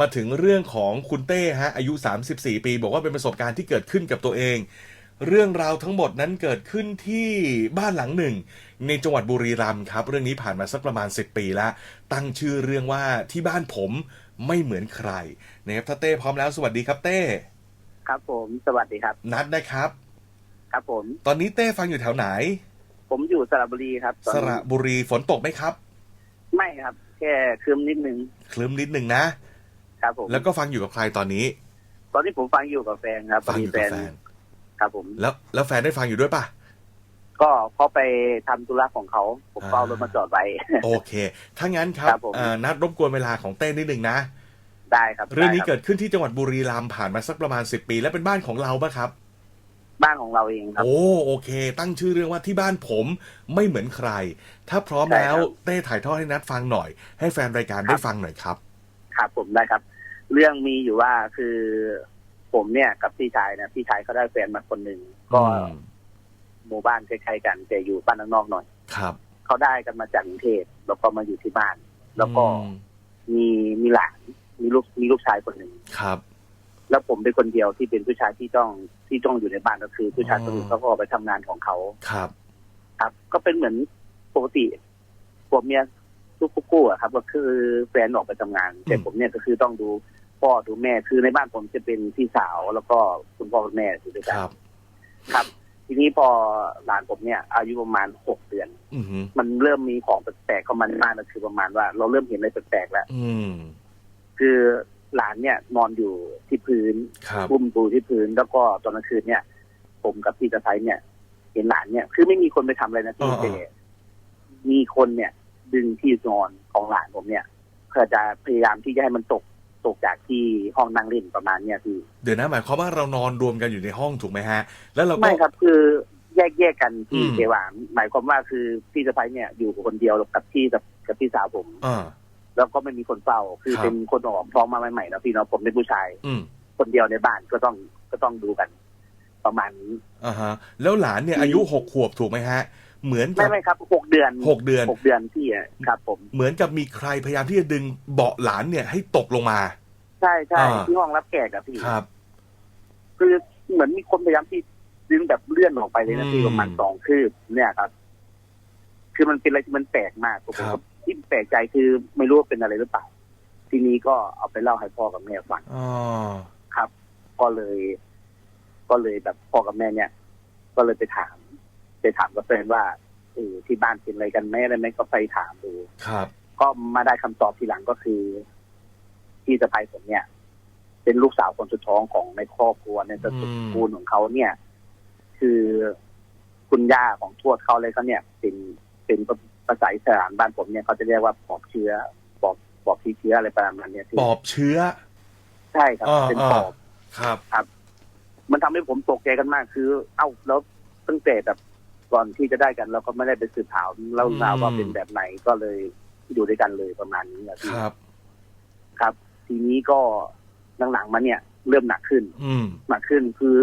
มาถึงเรื่องของคุณเต้ฮะอายุ 34 ปี บอกว่าเป็นประสบการณ์ที่เกิดขึ้นกับตัวเอง เรื่องราวทั้งหมดนั้นเกิดขึ้นที่บ้านหลังหนึ่ง ในจังหวัดบุรีรัมย์ครับ เรื่องนี้ผ่านมาสักประมาณ 10 ปีแล้ว ตั้งชื่อเรื่องว่าที่บ้านผมไม่เหมือนใครนะครับถ้าเต้พร้อมแล้วสวัสดีครับเต้ครับผมสวัสดีครับ นัดนะครับ ครับผม ตอนนี้เต้ฟังอยู่แถวไหน ผมอยู่สระบุรีครับตอนสนี้ระบุรีฝนตกไหมครับ ไม่ครับ แค่คืมนิดนึง คลึ้มนิดหนึ่งนะ ครับผมแล้วก็ฟังอยู่กับใครตอนนี้ ตอนนี้ผมฟังอยู่กับแฟนครับฟังอยู่กับแฟนครับผม แล้วแล้วแฟนได้ฟังอยู่ด้วยป่ะก็เขาไปทำธุระของเขาผมก็เอารถมาจอดไว้ โอเค ถ้างั้นครับครับผมเอ่อนัดรบกวนเวลาของเต้นิดหนึ่งนะ ได้ครับ เรื่องนี้ได้คบเกิดขึ้นที่จังหวัดบุรีรัมย์ผ่านมาสักประมาณ10ปี และเป็นบ้านของเราปะครับ บ้านของเราเองครับ โอ้โอเค ตั้งชื่อเรื่องว่าที่บ้านผมไม่เหมือนใคร ถ้าพร้อมใช่แล้วครับเต้ถ่ายทอดให้นัดฟังหน่อย ให้แฟนรายการได้ฟังหน่อยครับ ครับผมได้ครับ เรื่องมีอยู่ว่าคือผมเนี่ยกับพี่ชายนะพี่ชายเขาได้แฟนมาคนหนึ่งก็อืมหมู่บ้านใกล้ๆกัน แต่อยู่บ้านนอกๆหน่อยครับเขาได้กันมาจากกรุงเทพแล้วก็มาอยู่ที่บ้าน แล้วก็อืมมีมีหลานมีลูกมีลูกชายคนหนึ่งครับ แล้วผมเป็นคนเดียวที่เป็นผู้ชายที่ต้องที่ต้องอยู่ในบ้านก็คือ ผู้ชายคนอื่นอ๋อเขาก็ออกไปทำงานของเขาครับ ครับ ก็เป็นเหมือนปกติผัวเมียทุกคู่อะครับ ก็คือแฟนออกไปทำงานแต่ผมเนี่ยก็คือต้องดู พ่อดูแม่คือในบ้านผมจะเป็นพี่สาวแล้วก็คุณพ่อคุณแม่อยู่ด้วยคกันรับ ครับ ทีนี้พอหลานผมเนี่ย อายุประมาณหกเดือนอืมมันเริ่มมีของแปลกๆเข้ามาในบ้านก็คือประมาณว่า เราเริ่มเห็นอะไรแปลกๆแล้วอืมคือหลานเนี่ยนอนอยู่ที่พื้นครับพุ่มปูที่พื้นแล้วก็ตอนกลางคืนเนี่ย ผมกับพี่สะพ้ายเนี่ย เห็นหลานเนี่ยคือไม่มีคนไปทำอะไรนะพี่อ่าแต่มีคนเนี่ย ดึงที่นอนของหลานผมเนี่ยเพื่อจะพยายามที่จะให้มันตก ตกจากที่ห้องนั่งเล่นประมาณเนี่ยพี่เดี๋ยวนะหมายความว่าเรานอนรวมกันอยู่ในห้องถูกไหมฮะ แล้วเราก็ ไม่ครับคือแยกแยกกันที่อืม เจหวานหมายความว่าคือพี่สะพ้ายเนี่ยอยู่คนเดียวกับพี่กับกับพี่สาวผม อ่า แล้วก็ไม่มีคนเฝ้า คือครับ เป็นคนออกท้องมาใหม่ๆแล้วพี่เนาะผมเป็นผู้ชาย อืมคนเดียวในบ้านก็ต้องก็ต้องดูกัน ประมาณนี้ อ่าฮะ แล้วหลานเนี่ยอายุหกขวบถูกไหมฮะ เหมือนกัไม่บ ไม่ครับหกเดือนหกเดือน หกเดือนที่อะครับผม เหมือนกับมีใครพยายามที่จะดึงเบาะหลานเนี่ยให้ตกลงมา ใช่ใช่อ่า ที่ห้องรับแขกอะพี่ ครับ คือเหมือนมีคนพยายามที่ดึงแบบเลื่อนออกไปเลยนะพี่อืมประมาณสองคืบเนี่ยครับ คือมันเป็นอะไรที่มันแปลกมากผมครัก็บที่แปลกใจคือไม่รู้ว่าเป็นอะไรหรือเปล่า ทีนี้ก็เอาไปเล่าให้พ่อกับแม่ฟังอ๋อครับ ก็เลย ก็เลยแบบพ่อกับแม่เนี่ย ก็เลยไปถาม ไปถามกับแฟนว่าเออที่บ้านเป็นอะไรกันไหมอะไรไหมก็ไปถามดู ครับ ก็มาได้คำตอบทีหลังก็คือพี่สะพ้ายผมเนี่ย เป็นลูกสาวคนสุดท้องของในครอบครัวในตระอืมกูลของเขาเนี่ย คือคุณย่าของทวดเขาเลยเขาเนี่ย เป็นเป็นภาษาอีสานบ้านผมเนี่ยเขาจะเรียกว่าปอบเชื้อปอบปอบที่เชื้ออะไรประมาณเนี้ยพี่ปอบเชื้อใช่ครับอ่าเป็นอ่าปอบ ครับ มันทำให้ผมตกใจกันมากคือ เอ้าแล้วตั้งแต่แบบ ก่อนที่จะได้กันเราก็ไม่ได้ไปสืบถามเล่าราอืมวว่าเป็นแบบไหนก็เลยอยู่ด้วยกันเลยประมาณนี้อะพี่ครับ ครับ ทีนี้ก็หลังๆมาเนี่ย เริ่มหนักขึ้น อืม หนักขึ้นคือ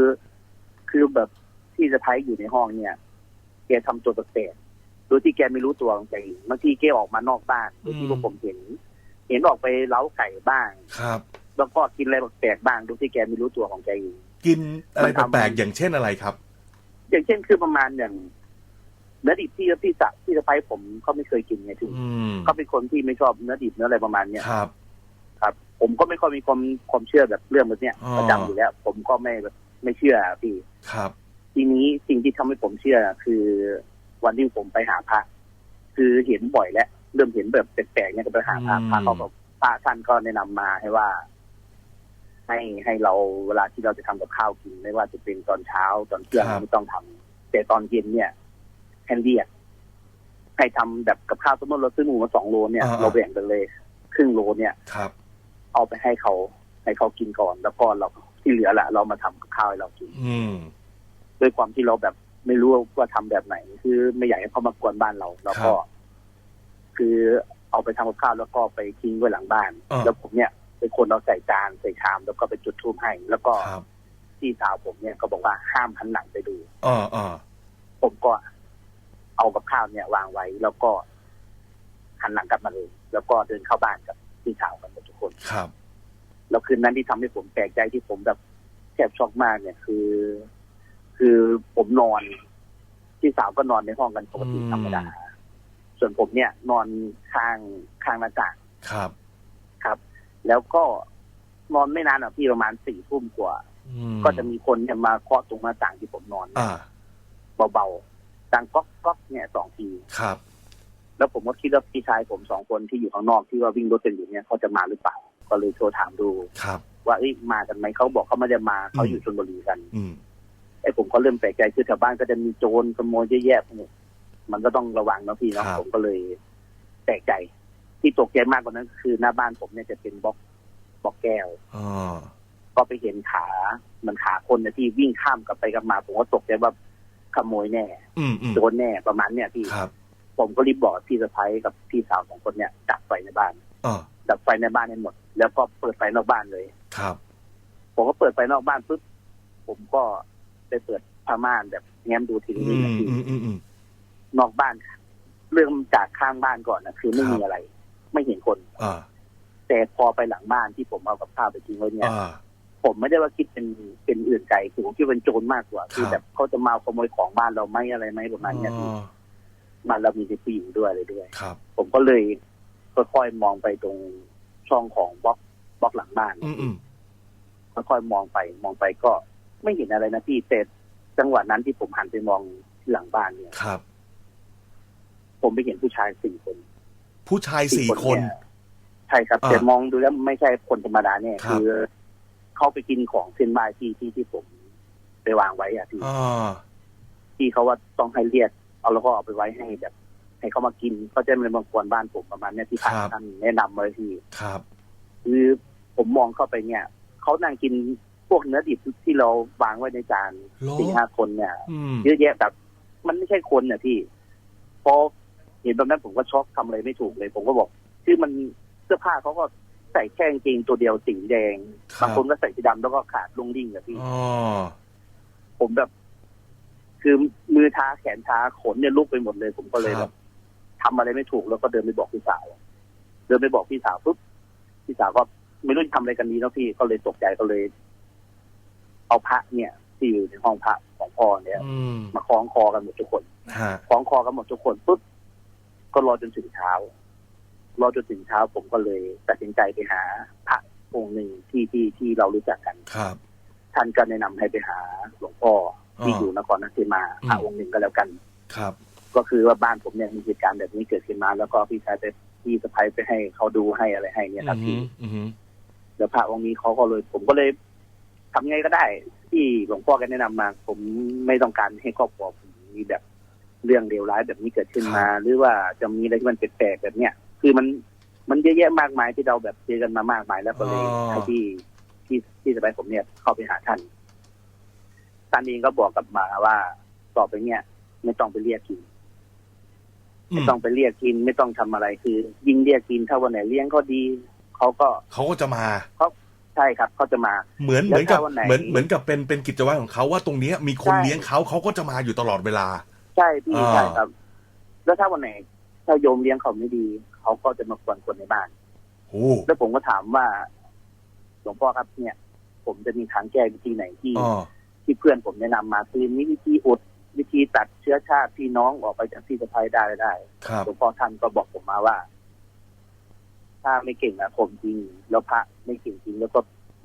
คือแบบที่สะพ้ายอยู่ในห้องเนี่ยแกทำตัวแปลกๆโดยที่แกไม่รู้ตัวของแกเองบางทีแกออกมานอกบ้านโดยที่พวกผมเห็น เห็นออกไปเล้าไก่บ้าง ครับ แล้วก็กินอะไรแปลกๆบ้างโดยที่แกไม่รู้ตัวของแกเอง กินอะไรมันทำ แปลกๆอย่างเช่นอะไรครับ อย่างเช่นคือประมาณอย่าง เนื้อดิบที่พี่สะที่สะพ้ายผมเขาไม่เคยกินไงพี่อืมเขาเป็นคนที่ไม่ชอบเนื้อดิบเนื้ออะไรประมาณเนี้ยครับ ครับ ผมก็ไม่ค่อยมีความความเชื่อแบบเรื่องแบบเนี้ยอ๋อประจำอยู่แล้ว ผมก็ไม่แบบไม่เชื่อพี่ครับ ทีนี้สิ่งที่ทำให้ผมเชื่อคือวันที่ผมไปหาพระคือเห็นบ่อยแล้วเริ่มเห็นแบบแปลกๆเนี่ยก็ไปหาพระอืมพระเขาบอกพระท่านก็แนะนำมาให้ว่า ให้ให้เราเวลาที่เราจะทำกับข้าวกินไม่ว่าจะเป็นตอนเช้าตอนเที่ยงไม่ต้องทำแต่ตอนเย็นเนี่ย ให้เรียกให้ทำแบบกับข้าวสมมติเราซื้อหมูมาสองโลเนี่ย อ่าๆเราแบ่งกันเลย ครึ่งโลเนี่ย ครับ เอาไปให้เขาให้เขากินก่อน แล้วก็เราที่เหลือแหละเรามาทำกับข้าวให้เรากิน อืม ด้วยความที่เราแบบไม่รู้ว่าทำแบบไหน คือไม่อยากให้เขามากวนบ้านเรา แล้วก็ครับคือเอาไปทำกับข้าวแล้วก็ไปทิ้งไว้หลังบ้าน อ่า แล้วผมเนี่ยเป็นคนเอาใส่จานใส่ชาม แล้วก็ไปจุดธูปให้ แล้วก็ครับพี่สาวผมเนี่ยก็บอกว่าห้ามหันหลังไปดู อ่าอ่าผมก็ เอากับข้าวเนี่ยวางไว้ แล้วก็หันหลังกลับมาเลย แล้วก็เดินเข้าบ้านกับพี่สาวกันหมดทุกคนครับแล้วคืนนั้นที่ทำให้ผมแปลกใจที่ผมแบบแทบช็อกมากเนี่ยคือ คือผมนอนพี่สาวก็นอนในห้องกันปกติอืมธรรมดาส่วนผมเนี่ย นอนข้างข้างหน้าต่างครับ ครับ แล้วก็นอนไม่นานอะพี่ประมาณสี่ทุ่มกว่าอืก็จะมีคนเนี่ยมาเคาะตรงหน้าต่างที่ผมนอนอ่าเบาๆ ดังก๊อกก๊อกเนี่ยสองทีครับ แล้วผมก็คิดว่าพี่ชายผมสองคนที่อยู่ข้างนอกที่ว่าวิ่งรถกันอยู่เนี่ยเขาจะมาหรือเปล่า ก็เลยโทรถามดูครับ ว่าเอ้ยมากันไหมเขาบอกเขาไม่ได้มาเขาอืมอยู่ชลบุรีกัน อืมไอ้ผมก็เริ่มแปลกใจคือแถวบ้านก็จะมีโจรขโมยเยอะแยะพวกนี้มันก็ต้องระวังเนาะพี่เนาะครับผมก็เลยแปลกใจ ที่ตกใจมากกว่านั้น คือหน้าบ้านผมเนี่ยจะเป็นบล็อกบล็อกแก้วอ๋อก็ไปเห็นขา มันขาคนเนี่ยที่วิ่งข้ามกลับไปกลับมา ผมก็ตกใจว่า ขโมยแน่อืมอืมโดนแน่ประมาณเนี่ยพี่ ครับผมก็รีบบอกพี่สะพ้ยกับพี่สาวสองคนเนี่ยดับไฟในบ้านอ๋อดับไฟในบ้านให้หมด แล้วก็เปิดไฟนอกบ้านเลย ครับ ผมก็เปิดไฟนอกบ้านปุ๊บผมก็ไปเปิดผ้าม่านแบบแง้มดูทีอืวีมนะพี่อืมอืมอืม นอกบ้าน เริ่มจากข้างบ้านก่อนนะคือไม่ครับ มีอะไร ไม่เห็นคน อ่าแต่พอไปหลังบ้านที่ผมเอากับข้าวไปทิ้งไว้เนี่ย อ่า ผมไม่ได้ว่าคิดเป็นเป็นอื่นไกลคือผมคิดเป็นโจรมากกว่า คือครับแบบเขาจะมาขโมยของบ้านเราไหมอะไรไหมประมาณเนี้ยอ๋พี่อบ้านเรามีเด็กผู้หญิงด้วยอะไรด้วยครับ ผมก็เลยค่อยๆมองไปตรงช่องของบล็อกบล็อกหลังบ้านอืมอืมค่อยๆมองไป มองไปก็ไม่เห็นอะไรนะพี่แต่จังหวะนั้นที่ผมหันไปมองที่หลังบ้านเนี่ยครับ ผมไปเห็นผู้ชายสี่คน ผู้ชายสี่คนเยใช่ครับอ่าแต่มองดูแล้วไม่ใช่คนธรรมดาเนี่ยครับคือ เขาไปกินของเส้นไหว้ที่ที่ที่ผมไปวางไว้อะพี่อ่าที่เขาว่าต้องให้เรียกเอาแล้วก็เอาไปไว้ให้แบบ ให้เขามากินเขาจะไม่มากวนบ้านผมประมาณเนี้ยที่พระท่านแนะนำไว้ที่ครับ คือผมมองเข้าไปเนี่ยเขานั่งกินพวกเนื้อดิบที่เราวางไว้ในจานโลสี่ห้าคนเนี่ยอืมเยอะแยะแบบมันไม่ใช่คนน่ะพี่พอเห็นแบบนั้นผมก็ช็อกทำอะไรไม่ถูกเลย ผมก็บอก คือมันเสื้อผ้าเขาก็ ใส่แค่กางเกงตัวเดียวสีแดงครับ บางคนก็ใส่สีดำแล้วก็ขาดลุงดิ่งอะพี่ อ๋อผมแบบ คือมือท้าแขนท้าขนเนี่ยลุกไปหมดเลย ผมก็เลยคแบรับบทำอะไรไม่ถูกแล้วก็เดินไปบอกพี่สาว เดินไปบอกพี่สาวปุ๊บพี่สาวก็ไม่รู้จะทำอะไรกันดีเนาะพี่ก็เลยตกใจก็เลย เอาพระเนี่ยที่อยู่ในห้องพระของพ่อเนี่ย อืมมาคล้องคอกันหมดทุกคน ฮะคล้องคอกันหมดทุกคนปุ๊บก็รอจนถึงเช้า รอจนถึงเช้าผมก็เลยตัดสินใจไปหาพระองค์หนึ่งที่ที่ที่เรารู้จักกันครับ ท่านก็แนะนำให้ไปหาหลวงพ่อที่อ่าอยู่นครราชสีมาพระอืมองค์หนึ่งก็แล้วกันครับ ก็คือว่าบ้านผมเนี่ยมีเหตุการณ์แบบนี้เกิดขึ้นมา แล้วก็พี่ชายไปพี่สะพ้ายไปให้เขาดูให้อะไรให้เนี่ยครับอืพี่มอืมแล้วพระองค์นี้เขาก็เลยผมก็เลยทำไงก็ได้ ที่หลวงพ่อแกแนะนำมา ผมไม่ต้องการให้ครอบครัวผมมีแบบเรื่องเลวร้ายแบบนี้เกิดขึ้นมา หรือว่าจะมีอะไรที่มันแปลกๆแบบเนี้ย คือมันมันเยอะแยะมากมายที่เราแบบเจอกันมามากมายแล้วก็เลยอ๋อให้ที่ที่ที่สะพ้ายผมเนี่ยเข้าไปหาท่านท่านเองก็บอกกับมาว่าต่อไปเนี่ย ไม่ต้องไปเรียกกินอืไม่มต้องไปเรียกกินไม่ต้องทำอะไรคือ ยิ่งเรียกกินถ้าวันไหนเลี้ยงเขาดีเขาก็เขาก็จะมาใช่ครับเขาจะมา เหมือนเหแล้วมือนกับถ้าวันไหนเหมือนเหมือนกับเป็นเป็นกิจวัตรของเขาว่าตรงเนี้ยมีคนใช่เลี้ยงเขาเขาก็จะมาอยู่ตลอดเวลา ใช่พี่อ่าใช่ครับ แล้วถ้าวันไหนถ้าโยมเลี้ยงเขาไม่ดี เขาก็จะมากวนคนในบ้านโอ้แล้วผมก็ถามว่าหลวงพ่อครับเนี่ย ผมจะมีทางแก้วิธีไหนที่อ๋อที่เพื่อนผมแนะนำมาคือมีวิธีอุดวิธีตัดเชื้อชาติพี่น้องออกไปจากที่สะพายได้ได้ครับหลวงพ่อท่านก็บอกผมมาว่า ถ้าไม่เก่งนะผมจริง แล้วพระไม่เก่งจริง แล้วก็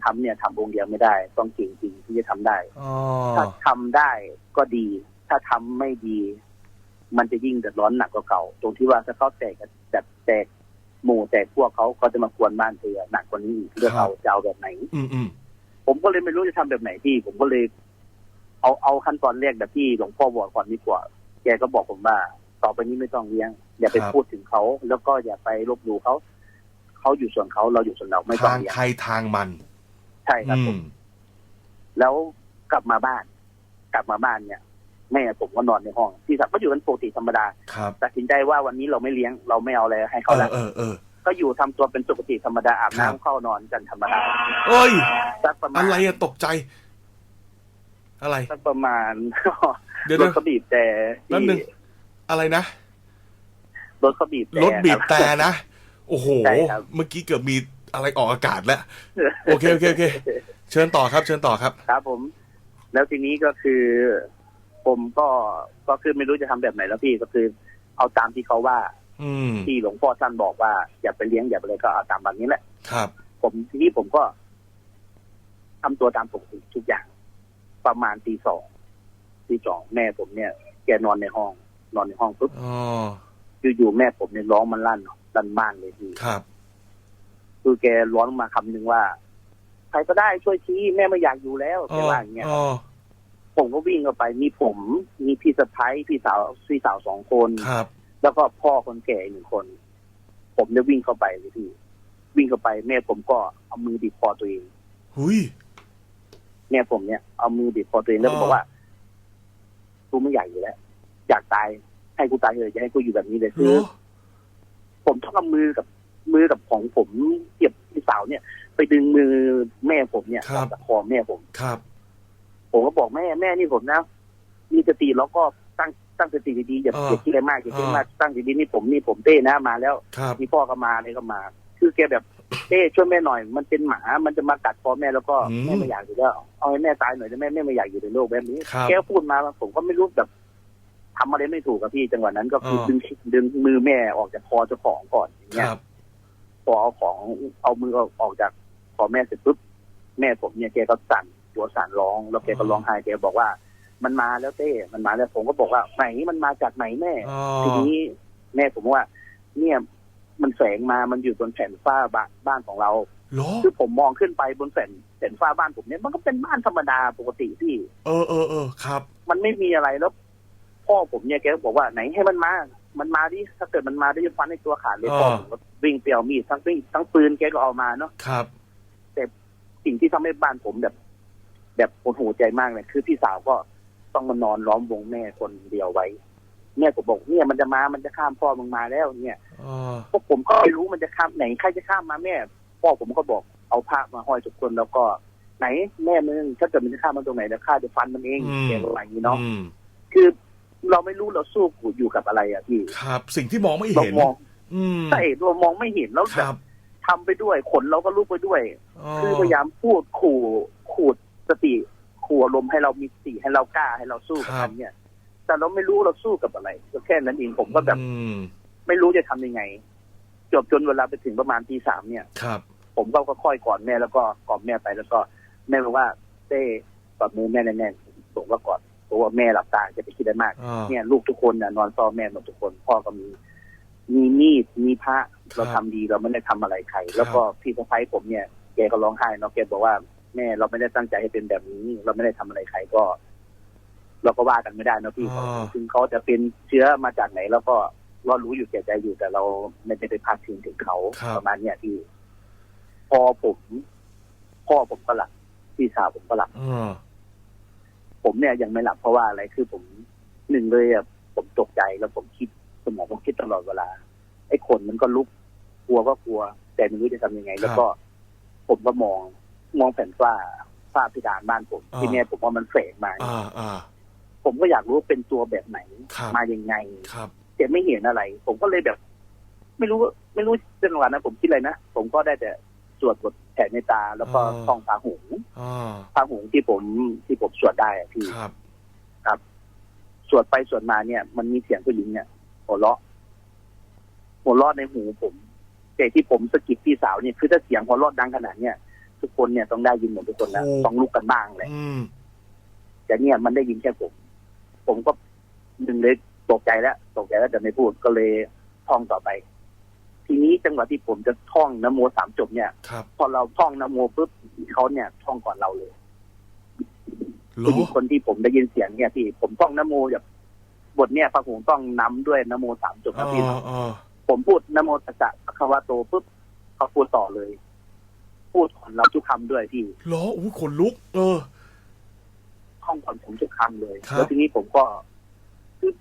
ทำเนี่ยทำองค์เดียวไม่ได้ ต้องเก่งจริงที่จะทำได้อ๋อถ้าทำได้ก็ดี ถ้าทำไม่ดี มันจะยิ่งเดือดร้อนหนักกว่าเก่า ตรงที่ว่าถ้าเขาแตกกันแบบแตกหมู่แตกพวกเขาเขาจะมากวนบ้านเธอหนักกว่านี้อีกเรื่องเขาจะเอาแบบไหน อืมอืมผมก็เลยไม่รู้จะทำแบบไหนที่ ผมก็เลย เอาเอาขั้นตอนแรกแบบที่หลวงพ่อบอกก่อนดีกว่าแกก็บอกผมว่า ต่อไปนี้ไม่ต้องเลี้ยง อย่าไปพูดถึงเขา แล้วก็อย่าไปลบหลู่เขาเขาอยู่ส่วนเขาเราอยู่ส่วนเราไม่ต้องทางเลี้ยงใครทางมัน ใช่ครับอืผมมแล้วกลับมาบ้าน กลับมาบ้านเนี่ย แม่ผมก็นอนในห้องพี่สาวก็อยู่กันปกติธรรมดาครับตัดสินใจว่าวันนี้เราไม่เลี้ยงเราไม่เอาอะไรให้เอเขาอละเออเออก็อยู่ทำตัวเป็นปกติธรรมดาอาบครับน้ำเข้านอนกันธรรมดาเอ้ยสักประมาณอะไรอะตกใจ อะไรสักประมาณเดี๋ยวรเดี๋ถยวเขาบีบแต่แป๊บนึงอะไรนะรถเขาบีบแต่รถบีบแต่คนะโอ้โหใช่ครับเมื่อกี้เกือบมีอะไรออกอากาศแล้ว โอเคโอเคโอเค เชิญต่อครับ เชิญต่อครับ ครับผม แล้วทีนี้ก็คือ ผมก็ก็คือไม่รู้จะทำแบบไหนแล้วพี่ก็คือเอาตามที่เขาว่า อืมที่หลวงพ่อท่านบอกว่าอย่าไปเลี้ยงอย่าไปอะไรก็เอาตามแบบนี้แหละ ครับ ผมทีนี้ผมก็ทำตัวตามปกติทุกอย่าง ประมาณตีสองตีสองแม่ผมเนี่ย แกนอนในห้อง นอนในห้องปุ๊บอ๋ออยู่ๆแม่ผมเนี่ยร้องมันลั่นลั่นบ้านเลยพี่ครับคือแกร้องมาคำหนึ่งว่าใครก็ได้ช่วยชี้แม่ไม่อยากอยู่แล้วอ๋แกอว่าอย่างเงี้ยอ๋อ ผมก็วิ่งเข้าไปมีผม มีพี่สะพ้ายพี่สาวพี่สาวสองคน ครับ แล้วก็พ่อคนแก่อีกหนึ่งคน ผมได้วิ่งเข้าไปเลยพี่ วิ่งเข้าไป แม่ผมก็เอามือบีบคอตัวเอง หุยแม่ผมเนี่ยเอามือบีบคอตัวเองแล้วก็อ๋อบอกว่ากูไม่อยากอยู่แล้วอยากตายให้กูตายเลยอย่าให้กูอยู่แบบนี้เลยเหรคืออผมต้องเอามือกับมือกับของผมเก็บพี่สาวเนี่ย ไปดึงมือแม่ผมเนี่ยออกจากคอแม่ผมครับ ผมก็บอกแม่แม่นี่ผมนะมีสติแล้วก็ตั้งตั้งสติดีๆอย่าอ่าอย่าคิดอะไรมากอย่าคิดอ่ามมากตั้งดีๆนี่ผมนี่ผมเต้นะมาแล้วครับมีพ่อก็มาอะไรก็มา คือแกแบบเต้ช่วยแม่หน่อย มันเป็นหมา มันจะมากัดคอแม่แล้วก็อืมแม่ไม่อยากอยู่แล้วเอาให้แม่ตายหน่อยได้ไหมแม่ไม่อยากอยู่ในโลกแบบนี้ครับแกก็พูดมาผมก็ไม่รู้แบบทำอะไรไม่ถูกกับพี่จังหวะนั้นก็คืออ่าดึงดึงมือแม่ออกจากคอเจ้าของก่อนอย่างคเงี้ยรับพอเอาของเอามือออกจากคอแม่เสร็จปุ๊บแม่ผมเนี่ยแกก็สั่น ตัวสั่นร้อง แล้วแกก็ร้องไห้แกบอกว่า มันมาแล้วเต้ มันมาแล้วผมก็บอกว่าไหนมันมาจากไหนแม่ อ๋อ ทีนี้แม่ผมว่า เนี่ยมันแสงมา มันอยู่บนแผ่นฝ้าบ้านบ้านของเรา เหรอคือผมมองขึ้นไปบนแผ่นแผ่นฝ้าบ้านผมเนี่ยมันก็เป็นบ้านธรรมดาปกติที่ เออเออเออครับ มันไม่มีอะไรแล้ว พ่อผมเนี่ยแกก็บอกว่าไหนให้มันมา มันมาดิถ้าเกิดมันมาได้จะฟันในตัวขาดเลยอ่าพ่อผมก็วิ่งเปลี่ยวมีดทั้งวิ่งทั้งปืนแกก็เอามาเนาะ ครับ สิ่งที่ทำให้บ้านผมแบบ แบบปวดหัวใจมากเลยคือพี่สาวก็ต้องมานอนล้อมวงแม่คนเดียวไว้แม่ผมบอกเนี่ยมันจะมา มันจะข้ามพ่อมึงมาแล้วเนี่ยอ๋อพวกผมก็ไม่รู้มันจะข้ามไหนใครจะข้ามมาแม่ พ่อผมก็บอกเอาผ้ามาห้อยทุกคนแล้วก็ ไหนแม่มึงถ้าเกิดมันจะข้ามมาตรงไหนแล้วข้าจะฟันมันเองแกก็ว่าอย่างนี้เนาะอืมคือเราไม่รู้เราสู้อยู่กับอะไรอะพี่ครับ สิ่งที่มองไม่เราเห็นมองอืมใช่เรามองไม่เห็นแล้วคแบบรับทำไปด้วยขนเราก็ลุกไปด้วยอ๋อคือพยายามพูดขู่ขูด สติขู่อารมณ์ให้เรามีสติให้เรากล้าให้เราสู้กับมันเนี่ย แต่เราไม่รู้เราสู้กับอะไรก็แค่นั้นเองผมก็แบบอืมไม่รู้จะทำยังไง จบจนเวลาไปถึงประมาณตีสามเนี่ยครับ ผมก็ค่อยๆกอดแม่แล้วก็กอดแม่ไปแล้วก็แม่บอกว่าเต้กอดมือแม่แน่นๆผมก็กอดเพราะว่าแม่หลับตาจะไปคิดอะไรมากอ่าเนี่ย ลูกทุกคนน่ะนอนเฝ้าแม่หมดทุกคนพ่อก็มีมีมีดมีพระครับเราทำดีเราไม่ได้ทำอะไรใครครับแล้วก็พี่สะพ้ายผมเนี่ยแกก็ร้องไห้เนาะแกบอกว่า แม่ เราไม่ได้ตั้งใจให้เป็นแบบนี้เราไม่ได้ทำอะไรใครก็ เราก็ว่ากันไม่ได้เนอะพี่อ่าถึงเขาจะเป็นเชื้อมาจากไหน แล้วก็เรารู้อยู่แก่ใจอยู่แต่เราไม่ได้ไปพาดพิงถึงเขาครับประมาณเนี้ยพี่พอผมพ่อผมก็หลับพี่สาวผมก็หลับอ่าผมเนี่ยยังไม่หลับเพราะว่าอะไรคือผมหนึ่งเลยอะผมตกใจแล้วผมคิดสมองผมคิดตลอดเวลา ไอ้ขนมันก็ลุกกลัวก็กลัว แต่ไม่รู้จะทำยังไง แล้วก็ ผมก็มอง มองแผ่นฝ้าฝ้าเพดานบ้านผม อ่า ที่เนี่ยผมว่ามันแฝงมา อ่าอ่า ผมก็อยากรู้ว่าเป็นตัวแบบไหน ครับ มายังไงครับแต่ไม่เห็นอะไร ผมก็เลยแบบ ไม่รู้ไม่รู้จังหวะนั้นผมคิดอะไรนะผมก็ได้แต่สวดบทแผ่เมตตา แล้วก็อ่า ท่องพาหุงอ่าพาหุงที่ผมที่ผมสวดได้อะพี่ ครับ สวดไปสวดมาเนี่ย มันมีเสียงผู้หญิงเนี่ยหัวเราะหัวเราะในหูผมแต่ที่ผมสะกิดพี่สาวเนี่ยคือถ้าเสียงหัวเราะดังขนาดเนี่ย ทุกคนเนี่ยต้องได้ยินหมดทุกคนนะถูกต้องลุกกันบ้างแหละอืมแต่เนี่ยมันได้ยินแค่ผม ผมก็ดึงเลยตกใจแล้วตกใจแล้วแต่ไม่พูดก็เลยท่องต่อไป ทีนี้จังหวะที่ผมจะท่องนโมสามจบเนี่ยครับพอเราท่องนโมปุ๊บเขาเนี่ยท่องก่อนเราเลยเหรผู้อหญิงคนที่ผมได้ยินเสียงเนี่ยที่ผมท่องนโมแบบบทเนี่ยพระผมต้องนำด้วยนโมสามจบอ่านะพี่อ่าผมพูดนโมตัสสะภะคะวะโตปุ๊บเขาพูดต่อเลย พูดก่อนเราทุกคำด้วยพี่เหรออู้ขนลุก เออท่องก่อนผมทุกคำเลยครับ แล้วทีนี้ผมก็คือ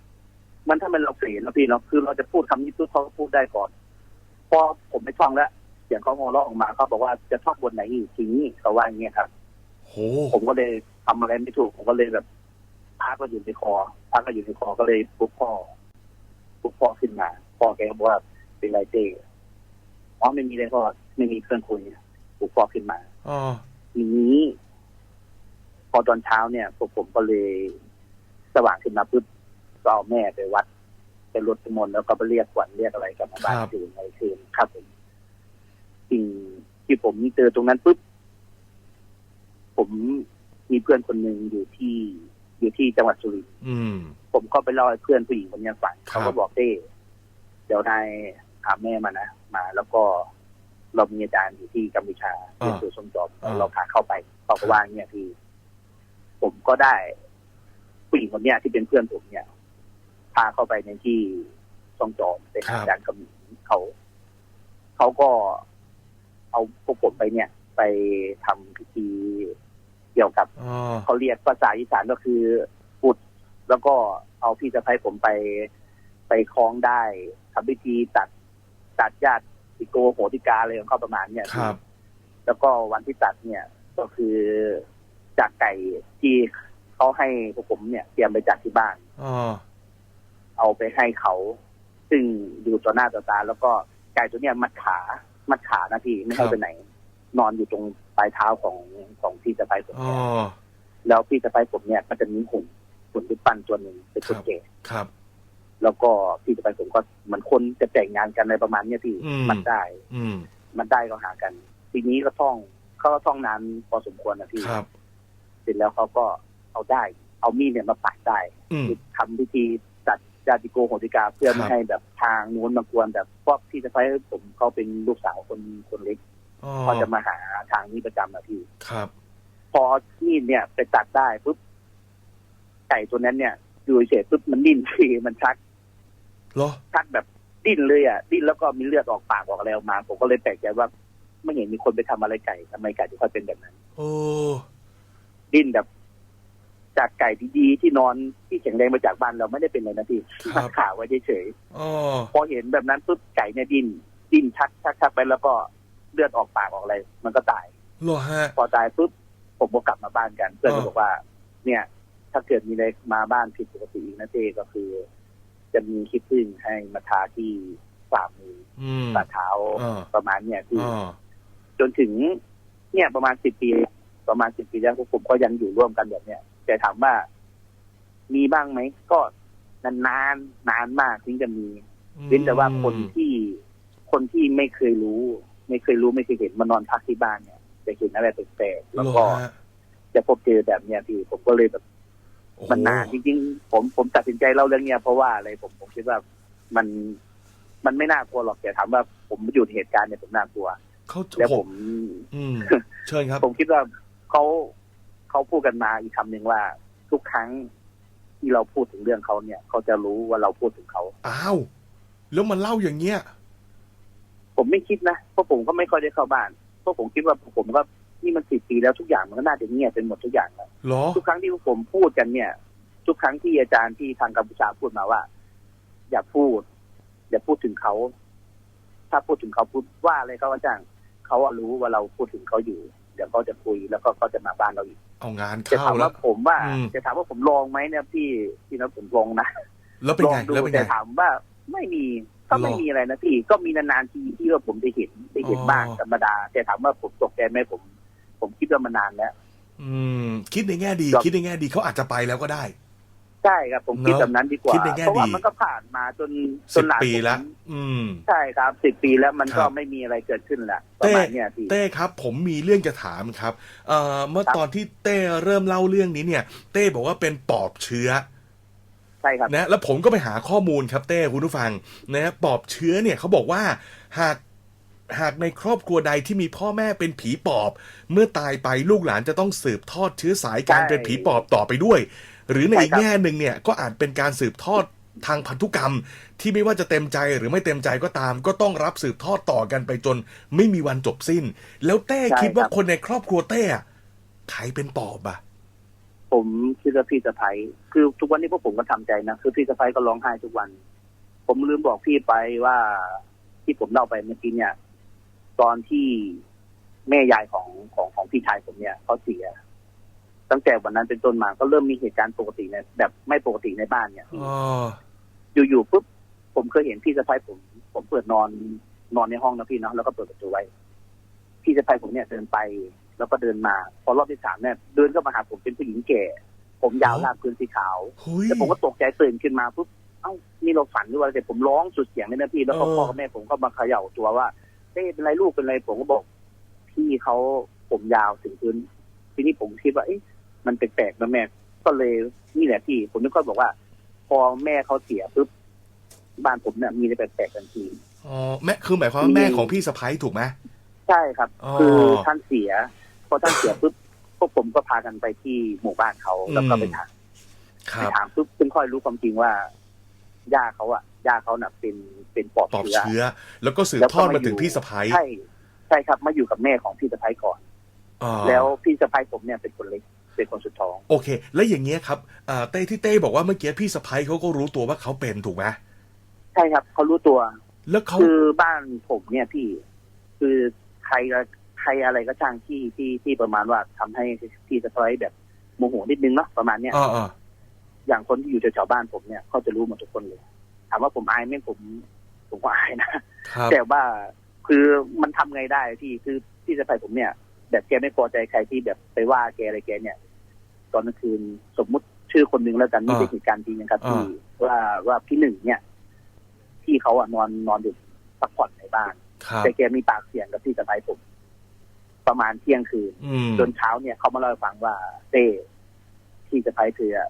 มันถ้ามันเราเปลี่ยนแล้วพี่เนาะคือเราจะพูดคำนี้ปุ๊บเขาก็พูดได้ก่อน พอผมไม่ท่องแล้วเสียงเขาหัวเราะออกมาเขาบอกว่าจะท่องบทไหนอีกทีนี้เขาว่าอย่างเงี้ยครับ โหผมก็เลยทำอะไรไม่ถูก ผมก็เลยแบบพาก็อยู่ในคอพาก็อยู่ในคอก็เลยปลุกพ่อปลุกพ่อขึ้นมาพ่อแกก็บอกว่าเป็นไรเต้อ๋อไม่มีเลยพ่อไม่มีเพื่อนคุย ถูกฟอกขึ้นมาอ๋อทีนี้ พอตอนเช้าเนี่ยพวกผมก็เลยสว่างขึ้นมาปุ๊บก็เอาแม่ไปวัดไปรดน้ำมนต์แล้วก็ไปเรียกขวัญเรียกอะไรกลับมาบ้านคืนอะไรคืนครับผมสิ่งที่ผมเจอตรงนั้นปุ๊บผมมีเพื่อนคนหนึ่งอยู่ที่อยู่ที่จังหวัดสุรินทร์อืมผมก็ไปเล่าให้เพื่อนผู้หญิงคนนี้ฟังครับเขาก็บอกเต้เดี๋ยวนายหาแม่มานะมา แล้วก็ เรามีอาจารย์อยู่ที่กัมพูชาเป็นตัวสมจอมอ่าเราพาเข้าไปเขาก็ว่าอย่างเนี่ยพี่ ผมก็ได้ผู้หญิงคนเนี้ยที่เป็นเพื่อนผมเนี่ย พาเข้าไปในที่ทรงจอมไปหาอาจารย์กำมินเขาเขาก็เอาพวกผมไปเนี่ย ไปทำพิธีเกี่ยวกับอ๋อเขาเรียกภาษาอีสานก็คือปุดแล้วก็เอาพี่สะพ้ายผมไปไปคล้องได้ทำพิธีตัดตัดญาติ ติโกโหติกาอะไรของเขาประมาณเนี่ยครับ แล้วก็วันที่ตัดเนี่ย ก็คือจากไก่ที่เขาให้พวกผมเนี่ยเตรียมไปจากที่บ้านอ๋อเอาไปให้เขา ซึ่งอยู่ต่อหน้าต่อตา แล้วก็ไก่ตัวเนี้ยมัดขา มัดขานะพี่ไม่ให้ไปไหน นอนอยู่ตรงปลายเท้าของของพี่สะพ้ายผมอ๋อเนี่ยแล้วพี่สะพ้ายผมเนี่ยก็จะมีหุ่นหุ่นที่ปั้นตัวหนึ่งเป็นคนแก่ครับ แล้วก็พี่สะพ้ายผมก็เหมือนคนจะแต่งงานกันอะไรประมาณเนี้ยพี่อืมมันได้ อืมมันได้ก็หากันทีนี้ก็ท่องเขาก็ท่องนานพอสมควรนะพี่ครับ เสร็จแล้วเขาก็เอาได้ เอามีดเนี่ยมาปัดได้อืมทำพิธีจัดญาติโกโหติกาเพื่อไม่ครับให้แบบทางนู้นมากวนแบบเพราะพี่สะพ้ายผมเขาเป็นลูกสาวคนคนเล็กอ๋อเขาจะมาหาทางนี้ประจำนะพี่ครับ พอมีดเนี่ยไปตัดได้ปุ๊บไก่ตัวนั้นเนี่ยอยู่เฉยๆปุ๊บมันดิ้นทีมันชัก เหรอชักแบบดิ้นเลยอะดิ้นแล้วก็มีเลือดออกปากออกอะไรออกมา ผมก็เลยแปลกใจว่า ไม่เห็นมีคนไปทำอะไรไก่ทำไมไก่ถึงค่อยเป็นแบบนั้น โอ้ดิ้นแบบ จากไก่ที่ดีที่นอนที่แข็งแรงมาจากบ้านเราไม่ได้เป็นเลยนะพี่ครับมัดขาไว้เฉยอ๋อๆพอเห็นแบบนั้นปุ๊บไก่เนี่ยดิ้นดิ้นชักชักชักไปแล้วก็เลือดออกปากออกอะไร มันก็ตาย เหรอฮะ พอตายปุ๊บผมก็กลับมาบ้านกัน เพื่อนก็อ่า บอกว่า เนี่ย ถ้าเกิดมีอะไรมาบ้านผิดปกติอีกนะเต้ก็คือ จะมีคิดพึ่งให้มาทาที่ฝ่ามืออืมฝ่าเท้าอ่าประมาณเนี่ยที่อ๋อจนถึง เนี่ยประมาณสิบปี ประมาณสิบปีแล้วพวกผมก็ยังอยู่ร่วมกันแบบเนี้ยแต่ถามว่า มีบ้างไหมก็นานนานๆนานมากถึงจะมีเว้นแต่ว่าคนที่คนที่ไม่เคยรู้ ไม่เคยรู้ไม่เคยเห็นมานอนพักที่บ้านเนี่ยจะเห็นอะไรแปลกๆเหรแล้วอก็ฮะจะพบเจอแบบเนี้ยพี่ผมก็เลยแบบโอ้โห มันนานจริง ๆ ผมผมตัดสินใจเล่าเรื่องเนี้ยเพราะว่าอะไรผมผมคิดว่ามันมันไม่น่ากลัวหรอกแต่ถามว่าผมอยู่ในเหตุการณ์เนี่ยผมน่ากลัวเขาแล้วผผมมอืมเชิญครับ ผมคิดว่าเขาเขาพูดกันมาอีกคำหนึ่งว่า ทุกครั้งที่เราพูดถึงเรื่องเขาเนี่ยเขาจะรู้ว่าเราพูดถึงเขาอ้าวแล้วมันเล่าอย่างเงี้ยผมไม่คิดนะเพราะผมก็ไม่ค่อยได้เข้าบ้านเพราะผมคิดว่าผมก็ นี่มันสิบปีแล้วทุกอย่างมันก็น่าจะเงียบเป็นหมดทุกอย่างแล้วเหรอทุกครั้งที่ผมพูดกันเนี่ย ทุกครั้งที่อาจารย์ที่ทางกัมพูชาพูดมาว่า อย่าพูด อย่าพูดถึงเขา ถ้าพูดถึงเขาพูดว่าอะไรก็ว่าจ้างเขาอะรู้ว่าเราพูดถึงเขาอยู่เดี๋ยวเขาจะคุยแล้วก็เขาจะมาบ้านเราอีกเอางานจะเข้าถามแล้ว่าวผมว่าอืมจะถามว่าผมลองไหมเนี่ยพี่พี่นะผมลองนะแล้วเป็นลอไงงดูแล้วเป็นไงแต่ถามว่าไม่มีก็ไม่หรอมีอะไรนะพี่ก็มีนานๆทีที่ว่าผมได้เห็นได้เห็นอ๋อบ้างธรรมดา แต่ถามว่าผมตกใจไหมผม ผมคิดว่ามันนานแล้วอืม คิดในแง่ดีครับคิดในแง่ดีเขาอาจจะไปแล้วก็ได้ ใช่ครับ ผมคิดเนอะแบบนั้นดีกว่าคิดในแง่เพราะว่าดีมันก็ผ่านมาจนจสินบหลานปีผมแล้วอืม ใช่ครับสิบปีแล้วมันครัก็บไม่มีอะไรเกิดขึ้นแหละประมาณเนี้ยพี่ เต้ครับ ผมมีเรื่องจะถามครับ เอ่อ เมื่อครับ ตอนที่เต้เริ่มเล่าเรื่องนี้เนี่ย เต้บอกว่าเป็นปอบเชื้อ ใช่ครับ นะแล้วผมก็ไปหาข้อมูลครับเต้คุณผู้ฟังนะปอบเชื้อเนี่ยเขาบอกว่าหาก หากในครอบครัวใดที่มีพ่อแม่เป็นผีปอบ เมื่อตายไปลูกหลานจะต้องสืบทอดเชื้อสายการใช่เป็นผีปอบต่อไปด้วย หรือในใช่อีกครับแง่หนึ่งเนี่ยก็อาจเป็นการสืบทอดทางพันธุกรรม ที่ไม่ว่าจะเต็มใจหรือไม่เต็มใจก็ตาม ก็ต้องรับสืบทอดต่อกันไปจน ไม่มีวันจบสิ้น แล้วเต้คิดว่าคนในครอบครัวเต้อะใครเป็นปอบอะผมคิดว่าพี่สะพ้ายคือทุกวันนี้พวกผมก็ทำใจนะคือพี่สะพ้ายก็ร้องไห้ทุกวัน ผมลืมบอกพี่ไปว่าที่ผมเล่าไปเมื่อกี้เนี่ย ตอนที่แม่ยายของของของพี่ชายผมเนี่ยเขาเสีย ตั้งแต่วันนั้นเป็นต้นมาก็เริ่มมีเหตุการณ์ปกติในแบบไม่ปกติในบ้านเนี่ยอ๋ออยู่ๆปุ๊บผมเคยเห็นพี่สะพ้ายผม ผมเปิดนอนนอนในห้องนะพี่เนาะแล้วก็เปิดประตูไว้ พี่สะพ้ายผมเนี่ยเดินไป แล้วก็เดินมา พอรอบที่สามเนี่ยเดินเข้ามาหาผมเป็นผู้หญิงแก่ ผมยาวลากพื้นสีขาวหุยแล้วผมก็ตกใจตื่นขึ้นมาปุ๊บเอ้านี่เราฝันหรือว่าอะไรแต่ผมร้องสุดเสียงเลยนะพี่แล้วก็เออพ่อกับแม่ผมก็มาเขย่าตัวว่า เฮ้ยเป็นไรลูกเป็นไรผมก็บอกพี่เขาผมยาวถึงพื้นทีนี้ผมคิดว่าเอ๊ะมันแปลกๆนะแม่ก็เลยนี่แหละพี่ ผมนึกก็บอกว่า พอแม่เขาเสียปุ๊บบ้านผมเนี่ยมีอะไรแปลกๆทันทีอ๋อแม่คือหมายความว่าแม่ของพี่สะพ้ายถูกไหมใช่ครับอ๋อคือท่านเสีย พอท่านเสียปุ๊บพวกผมก็พากันไปที่หมู่บ้านเขาแล้วก็ไปถามคไปรับถามปุ๊บจึงค่อยรู้ความจริงว่าย่าเขาอะ ย่าเขาน่ะเป็นเป็นปอบปอบเชื้อ เชื้อ แล้วก็สืบทอดมาถึงพี่สะพ้ายใช่ใช่ครับมาอยู่กับแม่ของพี่สะพ้ายก่อนอ๋อแล้วพี่สะพ้ายผมเนี่ยเป็นคนเล็กเป็นคนสุดท้องโอเค แล้วอย่างเงี้ยครับอ่าเต้ที่เต้บอกว่าเมื่อกี้พี่สะพ้ายเขาก็รู้ตัวว่าเขาเป็นถูกไหมใช่ครับเขารู้ตัว แล้วเขาคือบ้านผมเนี่ยพี่คือใครใครอะไรก็ช่างที่ที่ที่ประมาณว่าทำให้พี่สะพ้ายแบบโมโหนิดนึงเนาะประมาณเนี้ย อ่าอ่าอย่างคนที่อยู่แถวๆบ้านผมเนี่ยเขาจะรู้หมดทุกคนเลยถามว่าผมอายไหมผมผมก็อายนะครับแต่ว่าคือมันทำไงได้ที่คือพี่สะพ้ายผมเนี่ย แบบแกไม่พอใจใครที่แบบไปว่าแกอะไรแกเนี่ย ตอนกลางคืนสมมุติชื่อคนหนึ่งแล้วกันนี่เป็นเหตุการณ์จริงนะครับที่ว่าว่าพี่หนึ่งเนี่ย ที่เขาอะนอนนอนอยู่พักผ่อนในบ้านครับแต่แกมีปากเสียงกับพี่สะพ้ายผม ประมาณเที่ยงคืนอืมจนเช้าเนี่ยเขามาเล่าให้ฟังว่าเต้ที่จะไปเธออะ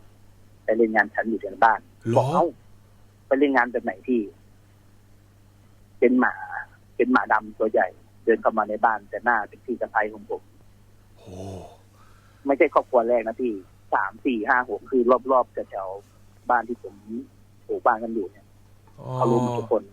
ไปเล่นงานฉันอยู่ที่บ้านหรบออกเอ้า ไปเล่นงานแบบไหนที่ เป็นหมา เป็นหมาดำตัวใหญ่ เดินเข้ามาในบ้านแต่หน้าเป็นที่สะพ้ายของผมโอ้ไม่ใช่ครอบครัวแรกนะพี่สามสี่ห้าหกคือรอบๆแถวๆบ้านที่ผมปลูกบ้านกันอยู่เนี่ยเขารู้หมดทุกคน